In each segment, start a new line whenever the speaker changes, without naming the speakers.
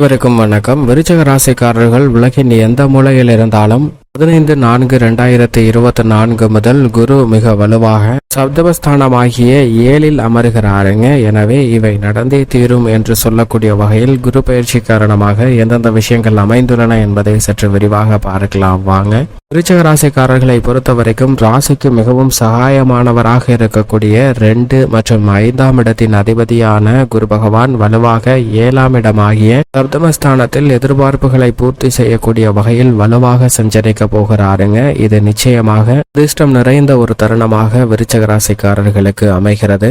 இவருக்கும் வணக்கம். விருச்சக ராசிக்காரர்கள் உலகின் எந்த மூலையில் இருந்தாலும் பதினைந்து நான்கு இரண்டாயிரத்தி இருபத்தி நான்கு முதல் குரு மிக வலுவாக சப்தபஸ்தானமாகிய ஏழில் அமருகிறாருங்க. எனவே இவை நடந்தே தீரும் என்று சொல்லக்கூடிய வகையில் குரு பயிற்சி காரணமாக எந்தெந்த விஷயங்கள் அமைந்துள்ளன என்பதை சற்று விரிவாக பார்க்கலாம். வாங்க. விருச்சக ராசிக்காரர்களை பொறுத்த வரைக்கும் ராசிக்கு மிகவும் சகாயமானவராக இருக்கக்கூடிய ரெண்டு மற்றும் ஐந்தாம் இடத்தின் அதிபதியான குரு பகவான் வலுவாக ஏழாம் இடமாகிய சப்தமஸ்தானத்தில் எதிர்பார்ப்புகளை பூர்த்தி செய்யக்கூடிய வகையில் வலுவாக சஞ்சரிக்க போகிறாருங்க. இது நிச்சயமாக அதிர்ஷ்டம் நிறைந்த ஒரு தருணமாக விருச்சக ராசிக்காரர்களுக்கு அமைகிறது.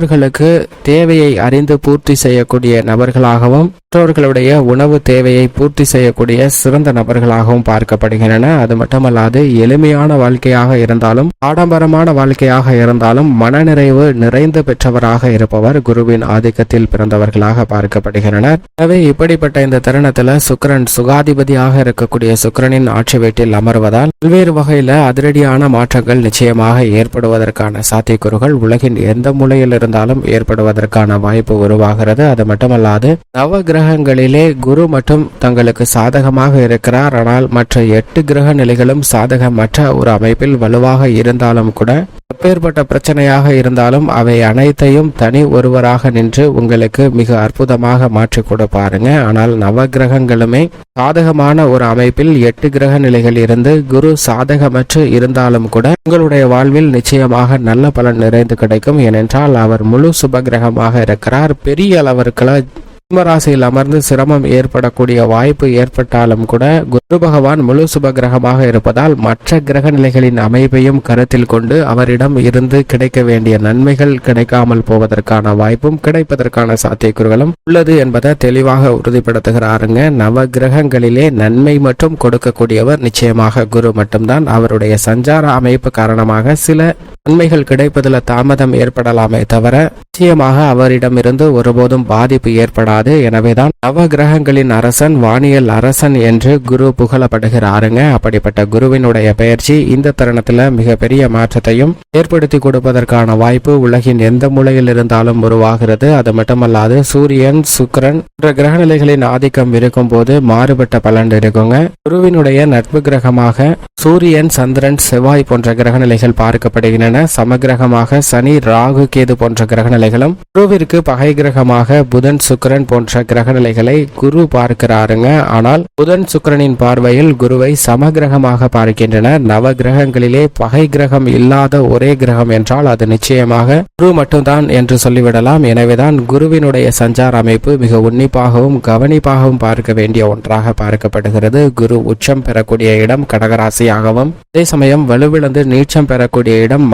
மற்றவர்களுக்கு தேவையை அறிந்து பூர்த்தி செய்யக்கூடிய நபர்களாகவும் மற்றவர்களுடைய உணவு தேவையை பூர்த்தி செய்யக்கூடிய சிறந்த நபர்களாகவும் பார்க்கப்படுகின்றன. அது மட்டுமல்லாது எளிமையான வாழ்க்கையாக இருந்தாலும் ஆடம்பரமான வாழ்க்கையாக இருந்தாலும் மனநிறைவு நிறைந்து பெற்றவராக இருப்பவர் குருவின் ஆதிக்கத்தில் பிறந்தவர்களாக பார்க்கப்படுகின்றனர். எனவே இப்படிப்பட்ட இந்த தருணத்துல சுக்கிரன் சுகாதிபதியாக இருக்கக்கூடிய சுக்கிரனின் ஆட்சி வீட்டில் அமர்வதால் பல்வேறு வகையில அதிரடியான மாற்றங்கள் நிச்சயமாக ஏற்படுவதற்கான சாத்தியக்கூறுகள் உலகின் எந்த மூலையில் இருந்தாலும் ஏற்படுவதற்கான வாய்ப்பு உருவாகிறது. அது மட்டுமல்லாது நவ கிரகங்களிலே குரு மட்டும் தங்களுக்கு சாதகமாக இருக்கிறார். ஆனால் மற்ற எட்டு கிரக நிலைகளும் சாதகமற்ற ஒரு அமைப்பில் வலுவாக இருந்தாலும் கூட எப்பேற்பட்ட பிரச்சனையாக இருந்தாலும் அவை அனைத்தையும் தனி ஒருவராக நின்று உங்களுக்கு மிக அற்புதமாக மாற்றி கொடுப்பாருங்க ஆனால் நவ கிரகங்களுமே சாதகமான ஒரு அமைப்பில் எட்டு கிரக நிலைகள் இருந்து குரு சாதகமற்று இருந்தாலும் கூட உங்களுடைய வாழ்வில் நிச்சயமாக நல்ல பலன் நிறைந்து கிடைக்கும். ஏனென்றால் அவர் முழு சுப கிரகமாக இருக்கிறார். பெரிய அளவிற்குள்ள சிம்மராசியில் அமர்ந்து சிரமம் ஏற்படக்கூடிய வாய்ப்பு ஏற்பட்டாலும் கூட குரு பகவான் முழு சுப கிரகமாக இருப்பதால் மற்ற கிரக நிலைகளின் அமைப்பையும் கருத்தில் கொண்டு அவரிடம் இருந்து கிடைக்க வேண்டிய நன்மைகள் கிடைக்காமல் போவதற்கான வாய்ப்பும் கிடைப்பதற்கான சாத்தியக்கூறுகளும் உள்ளது என்பதை தெளிவாக உறுதிப்படுத்துகிறாருங்க. நவ கிரகங்களிலே நன்மை மட்டும் கொடுக்கக்கூடியவர் நிச்சயமாக குரு மட்டும்தான். அவருடைய சஞ்சார அமைப்பு காரணமாக சில நன்மைகள் கிடைப்பதில் தாமதம் ஏற்படலாமே தவிர நிச்சயமாக அவரிடமிருந்து ஒருபோதும் பாதிப்பு ஏற்படாது. எனவேதான் நவ கிரகங்களின் அரசன் வானியல் அரசன் என்று குரு புகழப்படுகிறாருங்க. அப்படிப்பட்ட குருவினுடைய பயிற்சி இந்த தருணத்துல மிகப்பெரிய மாற்றத்தையும் ஏற்படுத்தி கொடுப்பதற்கான வாய்ப்பு உலகின் எந்த மூலையில் இருந்தாலும் உருவாகிறது. அது மட்டுமல்லாது சூரியன் சுக்கரன் போன்ற கிரகநிலைகளின் ஆதிக்கம் இருக்கும் போது மாறுபட்ட பலன் இருக்குங்க. குருவினுடைய நட்பு கிரகமாக சூரியன் சந்திரன் செவ்வாய் போன்ற கிரகநிலைகள் பார்க்கப்படுகின்றன. என சமகிரகமாக சனி ராகு கேது போன்ற கிரகநிலைகளும் குருவிற்கு பகை கிரகமாக புதன் சுக்கரன் போன்ற கிரகநிலைகளை குரு பார்க்கிறாருங்க. ஆனால் புதன் சுக்கரனின் பார்வையில் குருவை சமகிரகமாக பார்க்கின்றன. நவ கிரகங்களிலே பகை கிரகம் இல்லாத ஒரே கிரகம் என்றால் அது நிச்சயமாக குரு மட்டும்தான் என்று சொல்லிவிடலாம். எனவேதான் குருவினுடைய சஞ்சார அமைப்பு மிக உன்னிப்பாகவும் கவனிப்பாகவும் பார்க்க வேண்டிய ஒன்றாக பார்க்கப்படுகிறது. குரு உச்சம் பெறக்கூடிய இடம் கடகராசியாகவும் அதே சமயம் வலுவிழந்து நீச்சம் பெறக்கூடிய இடம்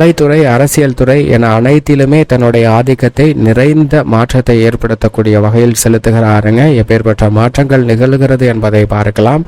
கலைத்துறை அரசியல் துறை என அனைத்திலுமே தன்னுடைய ஆதிக்கத்தை நிறைந்த மாற்றத்தை ஏற்படுத்தக்கூடிய வகையில் செலுத்துகிறாருங்க. எப்பேற்பட்ட மாற்றங்கள் நிகழ்கிறது என்பதை பார்க்கலாம்.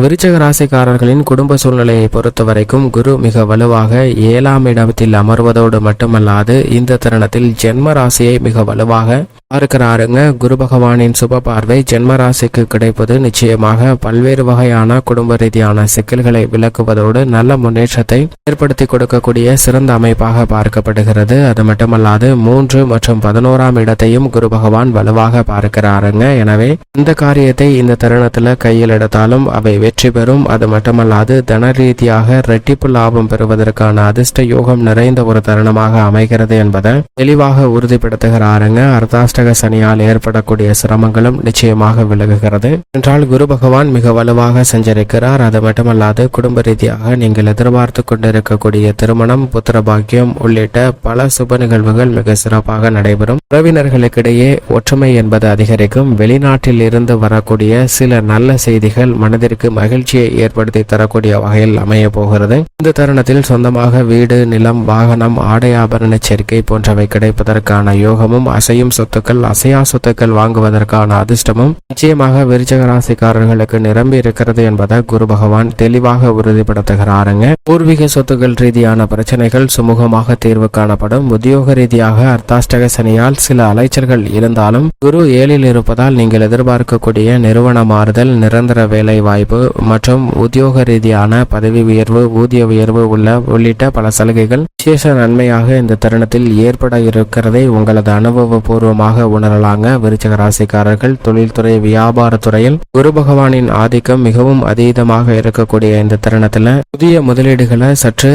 விருச்சக ராசிக்காரர்களின் குடும்ப சூழ்நிலையை பொறுத்த வரைக்கும் குரு மிக வலுவாக ஏழாம் இடத்தில் அமர்வதோடு மட்டுமல்லாது இந்த தருணத்தில் ஜென்ம ராசியை மிக வலுவாக பார்க்கிறாருங்க. குரு பகவானின் சுப பார்வை ஜென்ம ராசிக்கு கிடைப்பது நிச்சயமாக பல்வேறு வகையான குடும்ப ரீதியான சிக்கல்களை விளக்குவதோடு நல்ல முன்னேற்றத்தை ஏற்படுத்தி கொடுக்கக்கூடிய சிறந்த அமைப்பாக பார்க்கப்படுகிறது. அது மட்டுமல்லாது மூன்று மற்றும் பதினோராம் இடத்தையும் குரு பகவான் வலுவாக பார்க்கிறாருங்க. எனவே இந்த காரியத்தை இந்த தருணத்துல கையில் எடுத்தாலும் அவை வெற்றி பெறும். அது மட்டுமல்லாது தன ரீதியாக ரெட்டிப்பு லாபம் பெறுவதற்கான அதிர்ஷ்ட யோகம் நிறைந்த ஒரு தருணமாக அமைகிறது என்பதை தெளிவாக உறுதிப்படுத்துகிறாருங்க. அர்த்தாஷ்டக சனியால் ஏற்படக்கூடிய சிரமங்களும் நிச்சயமாக விலகுகிறது. என்றால் குரு பகவான் மிக வலுவாக சஞ்சரிக்கிறார். அது மட்டுமல்லாது குடும்ப ரீதியாக நீங்கள் எதிர்பார்த்து கொண்டிருக்கக்கூடிய திருமணம் புத்திர பாக்கியம் உள்ளிட்ட பல சுப நிகழ்வுகள் மிக சிறப்பாக நடைபெறும். உறவினர்களுக்கிடையே ஒற்றுமை என்பது அதிகரிக்கும். வெளிநாட்டில் இருந்து வரக்கூடிய சில நல்ல செய்திகள் மனதிற்கு மகிழ்ச்சியை ஏற்படுத்தி தரக்கூடிய வகையில் அமைய போகிறது. இந்த தருணத்தில் சொந்தமாக வீடு நிலம் வாகனம் ஆடை ஆபரண சேர்க்கை போன்றவை கிடைப்பதற்கான யோகமும் அசையும் சொத்துக்கள் அசையா சொத்துக்கள் வாங்குவதற்கான அதிர்ஷ்டமும் நிச்சயமாக விருச்சக ராசிக்காரர்களுக்கு நிரம்பி இருக்கிறது என்பதை குரு பகவான் தெளிவாக உறுதிப்படுத்துகிறாருங்க. பூர்வீக சொத்துக்கள் ரீதியான பிரச்சனைகள் சுமூகமாக தீர்வு காணப்படும். உத்தியோக ரீதியாக அர்த்தாஷ்டக சனியால் சில அலைச்சல்கள் இருந்தாலும் குரு ஏழில் இருப்பதால் நீங்கள் எதிர்பார்க்கக்கூடிய நிறுவன மாறுதல் நிரந்தர வேலை வாய்ப்பு மற்றும் உத்தியோக ரீதியான பதவி உயர்வு ஊதிய உயர்வு உள்ள உள்ளிட்ட பல சலுகைகள் விசேஷ நன்மையாக இந்த தருணத்தில் ஏற்பட இருக்கிறதை உங்களது அனுபவபூர்வமாக உணரலாங்க. விருச்சக ராசிக்காரர்கள் தொழில்துறை வியாபாரத்துறையில் குரு பகவானின் ஆதிக்கம் மிகவும் அதீதமாக இருக்கக்கூடிய இந்த தருணத்தில் புதிய முதலீடுகளை சற்று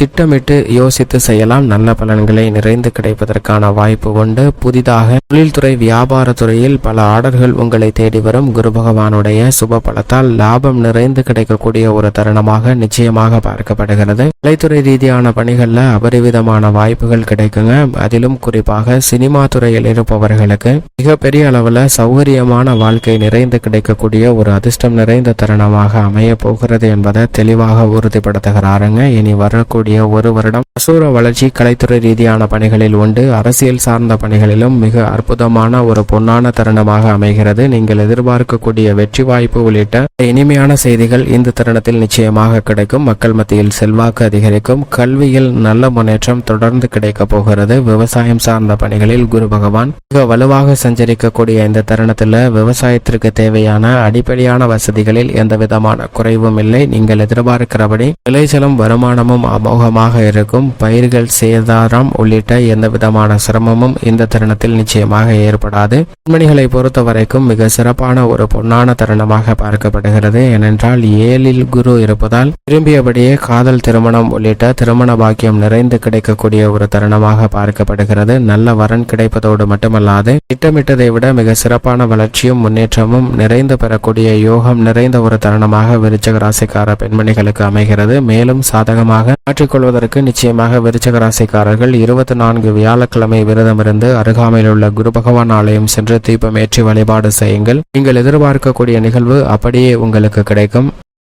திட்டமிட்டு யோசித்து செய்யலாம். நல்ல பலன்களை நிறைந்து கிடைப்பதற்கான வாய்ப்பு உண்டு. புதிதாக தொழில்துறை வியாபாரத்துறையில் பல ஆர்டர்கள் உங்களை தேடி வரும். குரு பகவானுடைய சுப பலத்தால் லாபம் நிறைந்து கிடைக்கக்கூடிய ஒரு தருணமாக நிச்சயமாக பார்க்கப்படுகிறது. கலைத்துறை ரீதியான பணிகள்ல அபரிவிதமான வாய்ப்புகள் கிடைக்குங்க. அதிலும் குறிப்பாக சினிமா துறையில் இருப்பவர்களுக்கு மிகப்பெரிய அளவுல சௌகரியமான வாழ்க்கை நிறைந்து கிடைக்கக்கூடிய ஒரு அதிர்ஷ்டம் நிறைந்த தருணமாக அமைய போகிறது என்பதை தெளிவாக உறுதிப்படுத்துகிறாருங்க. இனி வரக்கூடிய ஒரு வருடம் அசூர வளர்ச்சி கலைத்துறை ரீதியான பணிகளில் உண்டு. அரசியல் சார்ந்த பணிகளிலும் மிக அற்புதமான ஒரு பொன்னான தருணமாக அமைகிறது. நீங்கள் எதிர்பார்க்கக்கூடிய வெற்றி வாய்ப்பு உள்ளிட்ட இனிமையான செய்திகள் இந்த தருணத்தில் நிச்சயமாக கிடைக்கும். மக்கள் மத்தியில் செல்வாக்கு அதிகரிக்கும். கல்வியில் நல்ல முன்னேற்றம் தொடர்ந்து கிடைக்க போகிறது. விவசாயம் சார்ந்த பணிகளில் குரு பகவான் மிக வலுவாக சஞ்சரிக்கக்கூடிய இந்த தருணத்தில் விவசாயத்திற்கு தேவையான அடிப்படையான வசதிகளில் எந்த விதமான குறைவும் இல்லை. நீங்கள் எதிர்பார்க்கிறபடி விளைச்சலும் வருமானமும் அமோக சுமூகமாக இருக்கும். பயிர்கள் சேதாரம் உள்ளிட்ட எந்த விதமான சிரமமும் இந்த தருணத்தில் நிச்சயமாக ஏற்படாது. பெண்மணிகளை பொறுத்த வரைக்கும் மிக சிறப்பான ஒரு பொன்னான தருணமாக பார்க்கப்படுகிறது. ஏனென்றால் ஏழில் குரு இருப்பதால் விரும்பியபடியே காதல் திருமணம் உள்ளிட்ட திருமண பாக்கியம் நிறைந்து கிடைக்கக்கூடிய ஒரு தருணமாக பார்க்கப்படுகிறது. நல்ல வரன் கிடைப்பதோடு மட்டுமல்லாது திட்டமிட்டதை விட மிக சிறப்பான வளர்ச்சியும் முன்னேற்றமும் நிறைந்து பெறக்கூடிய யோகம் நிறைந்த ஒரு தருணமாக விருச்சக ராசிக்கார பெண்மணிகளுக்கு அமைகிறது. மேலும் சாதகமாக மாற்றிக்கொள்வதற்கு நிச்சயமாக விருச்சக ராசிக்காரர்கள் இருபத்தி நான்கு வியாழக்கிழமை விரதமிருந்து அருகாமையில் உள்ள குரு பகவான் ஆலயம் சென்று தீபமேற்றி வழிபாடு செய்யுங்கள். நீங்கள் எதிர்பார்க்கக்கூடிய நிகழ்வு அப்படியே உங்களுக்கு கிடைக்கும்.